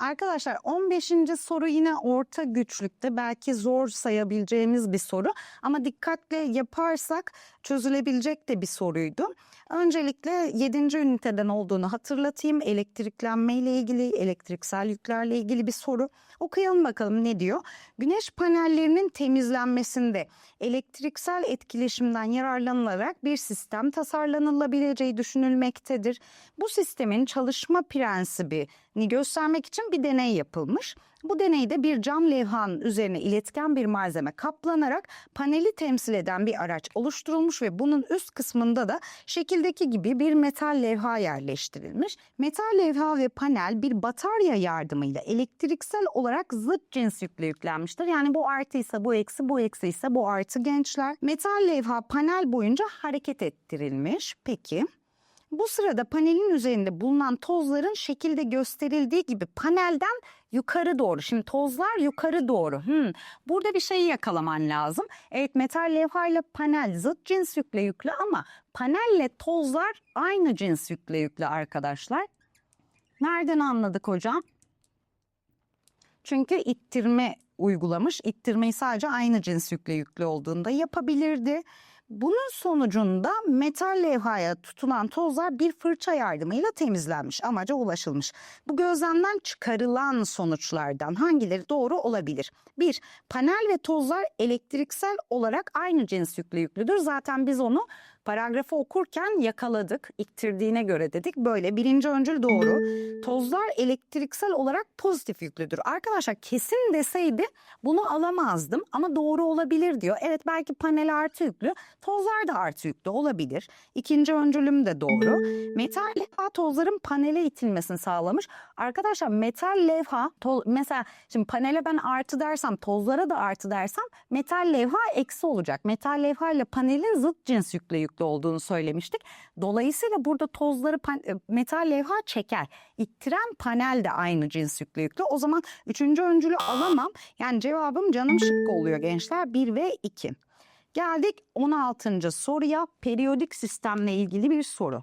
Arkadaşlar 15. soru yine orta güçlükte belki zor sayabileceğimiz bir soru ama dikkatle yaparsak çözülebilecek de bir soruydu. Öncelikle 7. üniteden olduğunu hatırlatayım. Elektriklenme ile ilgili, elektriksel yüklerle ilgili bir soru. Okuyalım bakalım ne diyor? Güneş panellerinin temizlenmesinde elektriksel etkileşimden yararlanılarak bir sistem tasarlanılabileceği düşünülmektedir. Bu sistemin çalışma prensibini göstermek için bir deney yapılmış. Bu deneyde bir cam levhanın üzerine iletken bir malzeme kaplanarak paneli temsil eden bir araç oluşturulmuş ve bunun üst kısmında da şekildeki gibi bir metal levha yerleştirilmiş. Metal levha ve panel bir batarya yardımıyla elektriksel olarak zıt cins yükle yüklenmiştir. Yani bu artıysa bu eksi, bu eksi ise bu artı gençler. Metal levha panel boyunca hareket ettirilmiş. Peki bu sırada panelin üzerinde bulunan tozların şekilde gösterildiği gibi panelden yukarı doğru. Şimdi tozlar yukarı doğru. Hmm, burada bir şeyi yakalaman lazım. Evet metal levha ile panel zıt cins yükle yüklü ama panelle tozlar aynı cins yükle yüklü arkadaşlar. Nereden anladık hocam? Çünkü ittirme uygulamış. İttirmeyi sadece aynı cins yükle yüklü olduğunda yapabilirdi. Bunun sonucunda metal levhaya tutulan tozlar bir fırça yardımıyla temizlenmiş, amaca ulaşılmış. Bu gözlemden çıkarılan sonuçlardan hangileri doğru olabilir? 1. Panel ve tozlar elektriksel olarak aynı cins yükle yüklüdür. Zaten biz onu paragrafı okurken yakaladık. İktirdiğine göre dedik. Böyle birinci öncül doğru. Tozlar elektriksel olarak pozitif yüklüdür. Arkadaşlar kesin deseydi bunu alamazdım ama doğru olabilir diyor. Evet belki panel artı yüklü, tozlar da artı yüklü olabilir. İkinci öncülüm de doğru. Metal levha tozların panele itilmesini sağlamış. Arkadaşlar metal levha to- mesela şimdi panele ben artı dersem tozlara da artı dersem metal levha eksi olacak. Metal levha ile panelin zıt cins yükle yüklü olduğunu söylemiştik. Dolayısıyla burada tozları e, metal levha çeker. İttiren panel de aynı cins yükle yüklü. O zaman üçüncü öncülü alamam. Yani cevabım canım şıkkı oluyor gençler. 1 ve 2. Geldik 16. soruya periyodik sistemle ilgili bir soru.